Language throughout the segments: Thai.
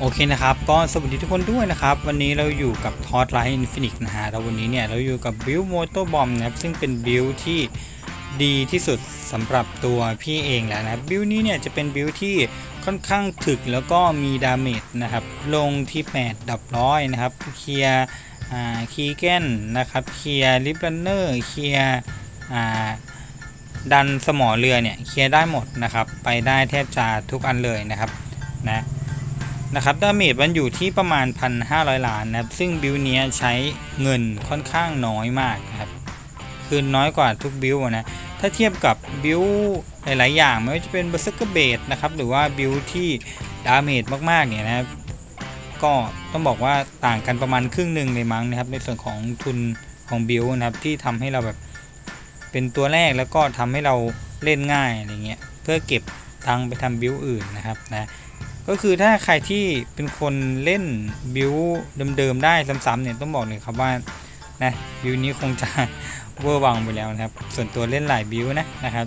โอเคนะครับ ก็สวัสดีทุกคนด้วยนะครับ วันนี้เราอยู่กับทอ d ไลท์อินฟินิกนะฮะแล้ววันนี้เนี่ยเราอยู่กับบิ l โมโตบอมนะครับ ซึ่งเป็นบิ l ที่ดีที่สุดสำหรับตัวพี่เองแล้วนะครับบิ l นี้เนี่ยจะเป็นบิ l ที่ค่อนข้างถึกแล้วก็มีดาเมจนะครับ ลงที่8ดับร้อยนะครับ เคลียร์อ่าคีแกนนะครับ เคลียร์ลิฟลันเนอร์ เคลียร์ ดันสมอเรือเนี่ยเคลียร์ได้หมดนะครับ ไปได้แทบจะทุกอันเลยนะครับนะนะครับดาเมจมันอยู่ที่ประมาณ 1,500 ล้านนะครับ ซึ่งบิลเนี้ยใช้เงินค่อนข้างน้อยมากนะครับ คือน้อยกว่าทุกบิลนะ ถ้าเทียบกับบิลหลาย ๆ อย่างไม่ว่าจะเป็นเบอร์เซอร์เบดนะครับ หรือว่าบิลที่ดาเมจมาก ๆ เนี่ยนะครับ ก็ต้องบอกว่าต่างกันประมาณครึ่งหนึ่งเลยมั้งนะครับ ในส่วนของทุนของบิลนะครับที่ทำให้เราแบบ เป็นตัวแรกแล้วก็ทำให้เราเล่นง่ายอะไรเงี้ยเพื่อเก็บตังไปทำบิลอื่นนะครับนะก็คือถ้าใครที่เป็นคนเล่นบิลเดิมๆได้ซ้ำๆเนี่ยต้องบอกเลยครับว่านะบิลนี้คงจะเวอร์วังไปแล้วนะครับ ส่วนตัวเล่นหลายบิลนะนะครับ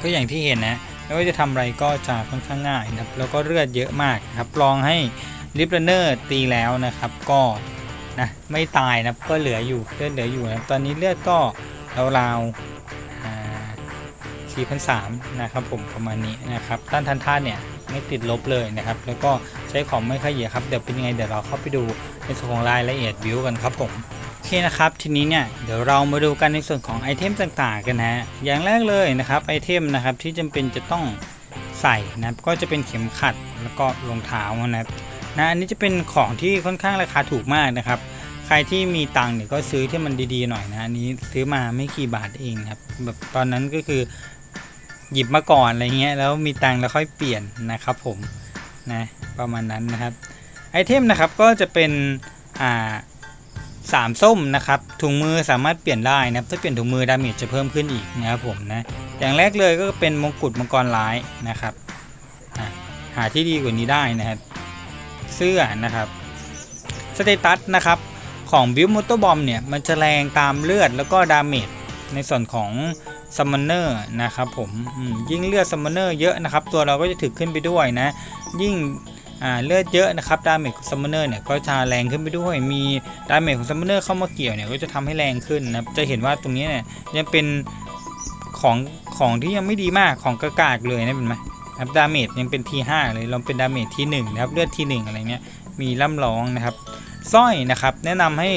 ก็อย่างที่เห็นนะไม่ว่าจะทำอะไรก็จะค่อนข้างง่ายนะครับแล้วก็เลือดเยอะมากนะครับลองให้ลิฟเนอร์ตีแล้วนะครับ ก็ นะไม่ตายนะก็เหลืออยู่เลือดเหลืออยู่นะตอนนี้เลือดก็ราวๆสี่พันสามนะครับผมประมาณนี้นะครับต้านทันท่านเนี่ยไม่ติดลบเลยนะครับ แล้วก็ใช้ของไม่ค่อยเยอะครับเดี๋ยวเป็นยังไงเดี๋ยวเราเข้าไปดูในส่วนของรายละเอียดวิวกันครับผมโอเคนะครับทีนี้เนี่ยเดี๋ยวเรามาดูกันในส่วนของไอเทมต่างๆกันนะอย่างแรกเลยนะครับไอเทมนะครับที่จำเป็นจะต้องใส่นะครับก็จะเป็นเข็มขัดแล้วก็รองเท้านะครับ นะอันนี้จะเป็นของที่ค่อนข้างราคาถูกมากนะครับ ใครที่มีตังค์เนี่ยก็ซื้อที่มันดีๆหน่อยนะอันนี้ซื้อมาไม่กี่บาทเองครับแบบตอนนั้นก็คือหยิบมาก่อนอะไรเงี้ยแล้วมีตังค์แล้วค่อยเปลี่ยนนะครับผมนะประมาณนั้นนะครับไอเทมนะครับก็จะเป็นอ่าสามส้มนะครับถุงมือสามารถเปลี่ยนได้นะครับถ้าเปลี่ยนถุงมือดาเมจจะเพิ่มขึ้นอีกนะครับผมนะอย่างแรกเลยก็เป็นมงกุฎมังกรร้ายนะครับหาที่ดีกว่านี้ได้นะครับ เสื้อนะครับสเตตัสนะครับของบิ l มอเตอร์บอมเนี่ย มันจะแรงตามเลือดแล้วก็ดาเมจในส่วนของซัมมอนเนอร์นะครับผมมยิ่งเลือดซัมมอนเนอร์เยอะนะครับ ตัวเราก็จะถึกขึ้นไปด้วยนะ ยิ่งเลือดเยอะนะครับดาเมจของซัมมอนเนอร์เนี่ยก็จะแรงขึ้นไปด้วย มีดาเมจของซัมมอนเนอร์เข้ามาเกี่ยวเนี่ยก็จะทำให้แรงขึ้นนะจะเห็นว่าตรงนี้เนี่ยยังเป็นของของที่ยังไม่ดีมากของกากๆเลยนะเป็นไหม ครับดาเมจยังเป็นที5เลยเราเป็นดาเมจที1นะครับเลือดที1อะไรเงี้ยมีล่ำร้องนะครับสร้อยนะครับแนะนำให้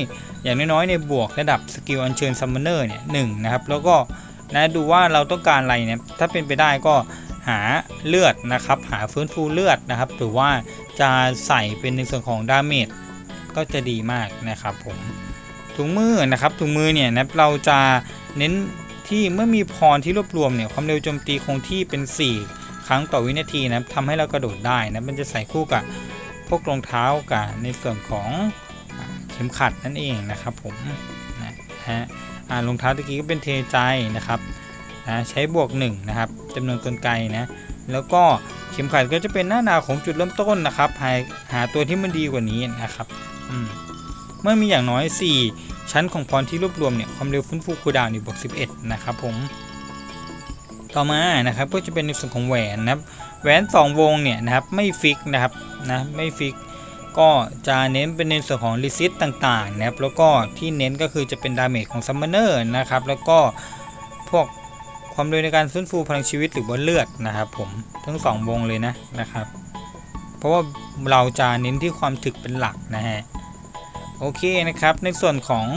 อย่างน้อยๆในบวกระดับสกิลอัญเชิญซัมมอนเนอร์เนี่ยหนึ่งนะครับแล้วก็นะดูว่าเราต้องการอะไรเนี่ยถ้าเป็นไปได้ก็หาเลือดนะครับหาฟื้นฟูเลือดนะครับ หรือว่าจะใส่เป็นในส่วนของดาเมจก็จะดีมากนะครับผมถุงมือนะครับถุงมือเนี่ยนะเราจะเน้นที่เมื่อมีพรที่รวบรวมเนี่ยความเร็วโจมตีคงที่เป็น 4 ครั้งต่อวินาทีนะทำให้เรากระโดดได้นะมันจะใส่คู่กับพวกรองเท้ากับในส่วนของเข็มขัดนั่นเองนะครับผมนะฮะรองเท้าตะกี้ก็เป็นเทใจนะครับนะใช้บวก1นะครับจำนวนกลไกนะแล้วก็เข็มขัดก็จะเป็นหน้าหนาของจุดเริ่มต้นนะครับหาหาตัวที่มันดีกว่านี้นะครับมเมื่อมีอย่างน้อย 4 ชั้นของพรที่รวบรวมเนี่ยความเร็วฟื้นฟูคูดาวน์นี่บวก11 นะครับผม ต่อมานะครับก็จะเป็นในส่วนของแหวนนะครับแหวน 2 วงเนี่ยนะครับไม่ฟิกนะครับนะไม่ฟิกก็จะเน้นเป็นในส่วนของรีซิตต่างๆนะครับแล้วก็ที่เน้นก็คือจะเป็นดาเมจของซัมมอนเนอร์นะครับแล้วก็พวกความเร็วในการฟื้นฟูพลังชีวิตหรือว่าเลือดนะครับผมทั้ง 2 วงเลยนะนะครับ เพราะว่าเราจะเน้นที่ความถึกเป็นหลักนะฮะ โอเคนะครับในส่วนของ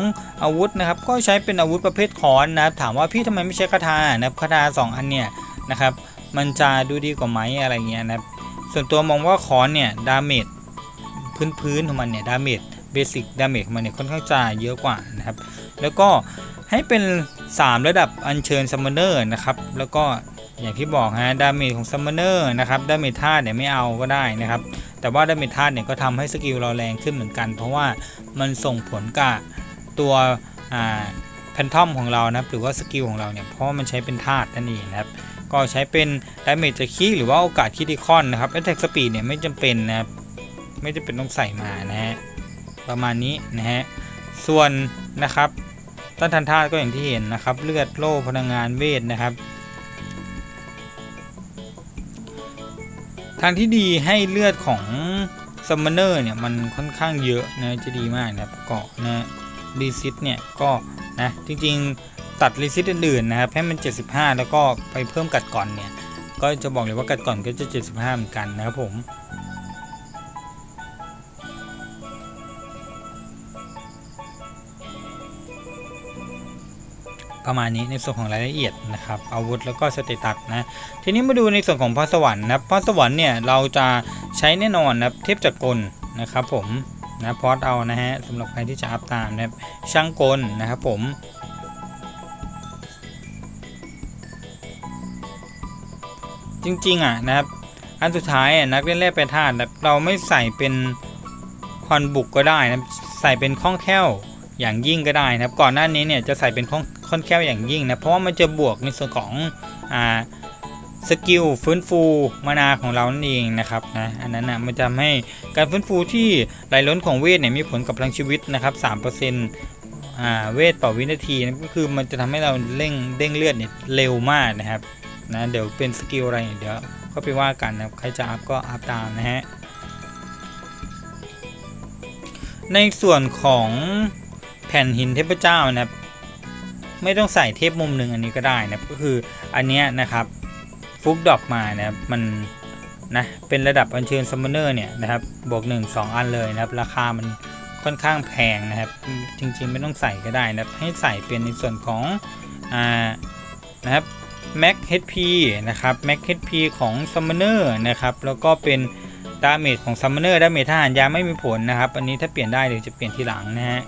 อาวุธนะครับก็ใช้เป็นอาวุธประเภทค้อนนะครับถามว่าพี่ทำไมไม่ใช้คาถานะครับคาถาสองอันเนี่ยนะครับมันจะดูดีกว่าไหมอะไรเงี้ยนะครับส่วนตัวมองว่าค้อนเนี่ยดาเมจพื้นๆของมันเนี่ยดาเมจเบสิกดาเมจของมันเนี่ยค่อนข้างจะเยอะกว่านะครับแล้วก็ให้เป็น 3 ระดับอัญเชิญซัมมอนเนอร์นะครับแล้วก็อย่างที่บอกฮะดาเมจของซัมมอนเนอร์นะครับดาเมจธาตุเนี่ยไม่เอาก็ได้นะครับ แต่ว่าดาเมจธาตุเนี่ยก็ทำให้สกิลเราแรงขึ้นเหมือนกัน เพราะว่ามันส่งผลกับตัวแพนทอมของเรานะครับหรือว่าสกิลของเราเนี่ยเพราะมันใช้เป็นธาตุนั่นเองนะครับก็ใช้เป็นดาเมจจากคีหรือว่าโอกาสคิดิคอนนะครับแอตแทกสปีดเนี่ยไม่จำเป็นนะครับไม่จำเป็นต้องใส่มานะฮะประมาณนี้นะฮะส่วนนะครับต้านทานธาตุก็อย่างที่เห็นนะครับ เลือดโล่พลังงานเวทนะครับ ทางที่ดีให้เลือดของซัมมอนเนอร์เนี่ยมันค่อนข้างเยอะนะจะดีมากนะครับเกาะนะรีซิตเนี่ยก็นะจริงๆตัดรีซิตอื่นๆนะครับให้มัน 75 แล้วก็ไปเพิ่มกัดก่อนเนี่ยก็จะบอกเลยว่ากัดก่อนก็จะ 75 เหมือนกันนะครับผม ประมาณนี้ในส่วนของรายละเอียดนะครับอาวุธแล้วก็สเตตัสนะทีนี้มาดูในส่วนของพรสวรรค์นะพรสวรรค์เนี่ยเราจะใช้แน่นอนนะครับเทพจักรกลนะครับผมนะพอดเอานะฮะสำหรับใครที่จะอัพตามนะครับช่างกลนะครับผมจริงๆอะนะครับอันสุดท้ายนักเล่นแร่แปรธาตุเราไม่ใส่เป็นพรบุกก็ได้นะใส่เป็นคล่องแคล่วอย่างยิ่งก็ได้นะครับ ก่อนหน้านี้เนี่ยจะใส่เป็นคล่อง ค่อนแคล่วอย่างยิ่งนะเพราะว่ามันจะบวกในส่วนของอ่าสกิลฟื้นฟูมานาของเรานั่นเองนะครับนะอันนั้นนะมันจะทำให้การฟื้นฟูที่ไหลล้นของเวทเนี่ยมีผลกับพลังชีวิตนะครับ3%อ่าเวทต่อวินาทีนะก็คือมันจะทำให้เราเร่งเด้งเลือดเนี่ยเร็วมากนะครับนะเดี๋ยวเป็นสกิลอะไรเดี๋ยวก็ไปว่ากันนะใครจะอัพก็อัพตามนะฮะในส่วนของแผ่นหินเทพเจ้านะครับ ไม่ต้องใส่เทพมุมหนึ่งอันนี้ก็ได้นะก็คืออันเนี้ยนะครับฟุกดอกมานะครับมันนะเป็นระดับอัญเชิญซัมมอนเนอร์เนี่ยนะครับบวก1 2 อันเลยนะครับ ราคามันค่อนข้างแพงนะครับ จริงๆไม่ต้องใส่ก็ได้นะครับ ให้ใส่เป็นในส่วนของอ่านะครับ Max HP นะครับ Max HP ของ Summoner นะครับ แล้วก็เป็นดาเมจของ Summoner ดาเมจทหารยาไม่มีผลนะครับ อันนี้ถ้าเปลี่ยนได้เดี๋ยวจะเปลี่ยนทีหลังนะฮะ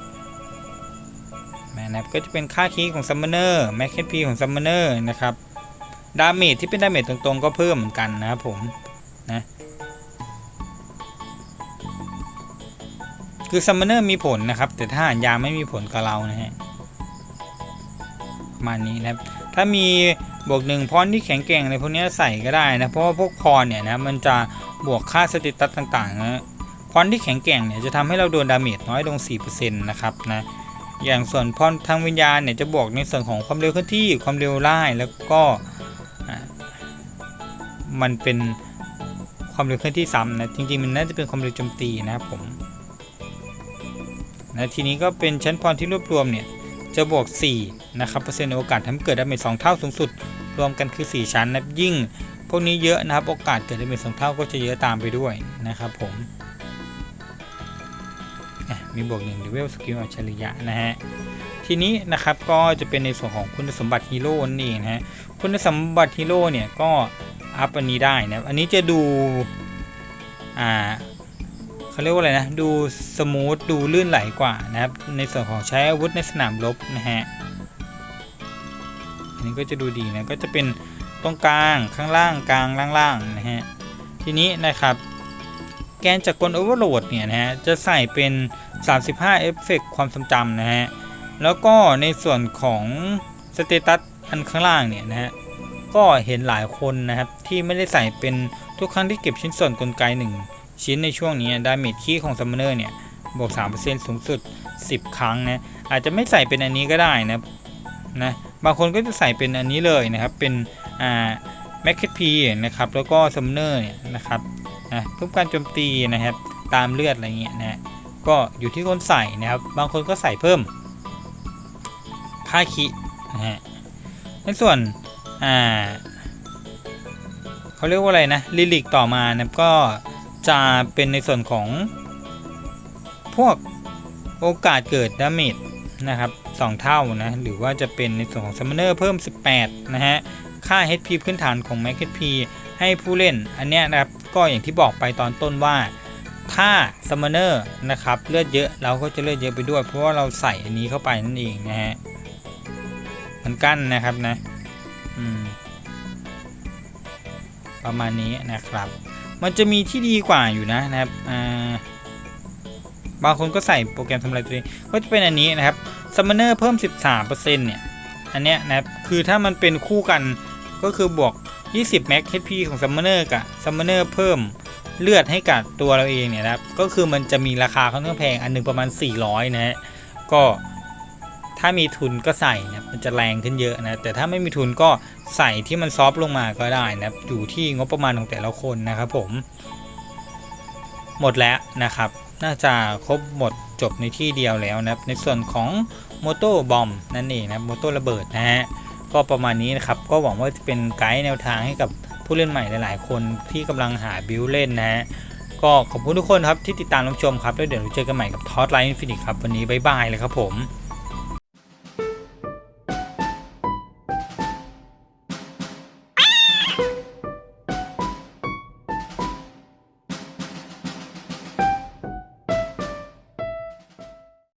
นะครับก็จะเป็นค่าคีย์ของ Summoner Max HP ของ Summoner นะครับดาเมจที่เป็นดาเมจตรงๆ ก็เพิ่มเหมือนกันนะครับผมนะคือ Summoner มีผลนะครับ แต่ถ้าหารยาไม่มีผลกับเรานะฮะประมาณนี้นะครับ ถ้ามีบวกหนึ่งพรที่แข็งแกร่งในพวกนี้ใส่ก็ได้นะ เพราะว่าพวกพรเนี่ยนะมันจะบวกค่าสติตัสต่างๆนะพรที่แข็งแกร่งเนี่ยจะทำให้เราโดนดาเมจน้อยลง 4%นะครับนะ อย่างส่วนพรทางวิญญาณเนี่ยจะบวกในส่วนของความเร็วเคลื่อนที่ความเร็วไล่แล้วก็มันเป็นความเร็วเคลื่อนที่ซ้ำนะจริงๆมันน่าจะเป็นความเร็วโจมตีนะครับผมนะทีนี้ก็เป็นชั้นพรที่รวบรวมเนี่ยจะบวก4นะครับเปอร์เซ็นต์ในโอกาสทำให้เกิดดาเมจ2เท่าสูงสุด รวมกันคือ 4 ชั้นนะยิ่งพวกนี้เยอะนะครับโอกาสเกิดดาเมจ2เท่าก็จะเยอะตามไปด้วยนะครับผม มีบวกหนึ่งเลเวลสกิลอัจฉริยะนะฮะทีนี้นะครับก็จะเป็นในส่วนของคุณสมบัติฮีโร่นั่นเองนะฮะคุณสมบัติฮีโร่เนี่ยก็อัพอันนี้ได้นะอันนี้จะดูอ่าเขาเรียกว่าอะไรนะดูสมูทดูลื่นไหลกว่านะครับในส่วนของใช้อาวุธในสนามรบนะฮะอันนี้ก็จะดูดีนะก็จะเป็นตรงกลางข้างล่างกลางล่างๆนะฮะทีนี้นะครับแกนจากกลโอเวอร์โหลดเนี่ยนะฮะจะใส่เป็น 35 เอฟเฟกความทรงจำนะฮะ แล้วก็ในส่วนของสเตตัสอันข้างล่างเนี่ยนะฮะ ก็เห็นหลายคนนะครับที่ไม่ได้ใส่เป็นทุกครั้งที่เก็บชิ้นส่วนกลไก 1 ชิ้นในช่วงนี้ดาเมจคีของซัมเมอร์เนี่ยบวก3%สูงสุด 10 ครั้งนะอาจจะไม่ใส่เป็นอันนี้ก็ได้นะนะบางคนก็จะใส่เป็นอันนี้เลยนะครับ เป็นอ่าแมคเคพีนะครับ แล้วก็ซัมเมอร์เนี่ยนะครับนะเพิ่มการโจมตีนะครับ ตามเลือดอะไรเงี้ยนะ ก็อยู่ที่คนใส่นะครับ บางคนก็ใส่เพิ่มค่าคินะฮะในส่วน อ่าเขาเรียกว่าอะไรนะลิลิกต่อมานะก็จะเป็นในส่วนของ พวกโอกาสเกิดดาเมจนะครับ 2 เท่านะ หรือว่าจะเป็นในส่วนของซัมเมอร์เพิ่ม 18 นะฮะ ค่า HP พื้นฐานของ Max HP ให้ผู้เล่น อันเนี้ยนะครับ ก็อย่างที่บอกไปตอนต้นว่า ถ้า Summoner นะครับเลือดเยอะเราก็จะเลือดเยอะไปด้วย เพราะว่าเราใส่อันนี้เข้าไปนั่นเองนะฮะมันกั้นนะครับนะประมาณนี้นะครับ มันจะมีที่ดีกว่าอยู่นะนะครับบางคนก็ใส่โปรแกรมทำลายตัวเองก็จะเป็นอันนี้นะครับ Summoner เพิ่ม 13%เนี่ยอันเนี้ยนะครับคือถ้ามันเป็นคู่กันก็คือบวก 20 Max HP ของ Summoner กับ Summoner เพิ่ม เลือดให้กับตัวเราเองเนี่ยนะครับ ก็คือมันจะมีราคาค่อนข้างแพงอันหนึ่งประมาณ 400 นะฮะ ก็ถ้ามีทุนก็ใส่นะมันจะแรงขึ้นเยอะนะ แต่ถ้าไม่มีทุนก็ใส่ที่มันซอฟต์ลงมาก็ได้นะอยู่ที่งบประมาณของแต่ละคนนะครับผม หมดแล้วนะครับ น่าจะครบหมดจบในที่เดียวแล้วนะครับ ในส่วนของโมโต้บอมนั่นเองนะโมโต้ระเบิดนะฮะ ก็ประมาณนี้นะครับ ก็หวังว่าจะเป็นไกด์แนวทางให้กับ ผู้เล่นใหม่หลาย ๆ คนที่กำลังหาบิลเล่นนะฮะก็ขอบคุณทุกคนครับที่ติดตามรับชมครับแล้วเดี๋ยวเราเจอกันใหม่กับทอสไลน์ฟินิกครับวันนี้บ๊ายบายเลยครับผม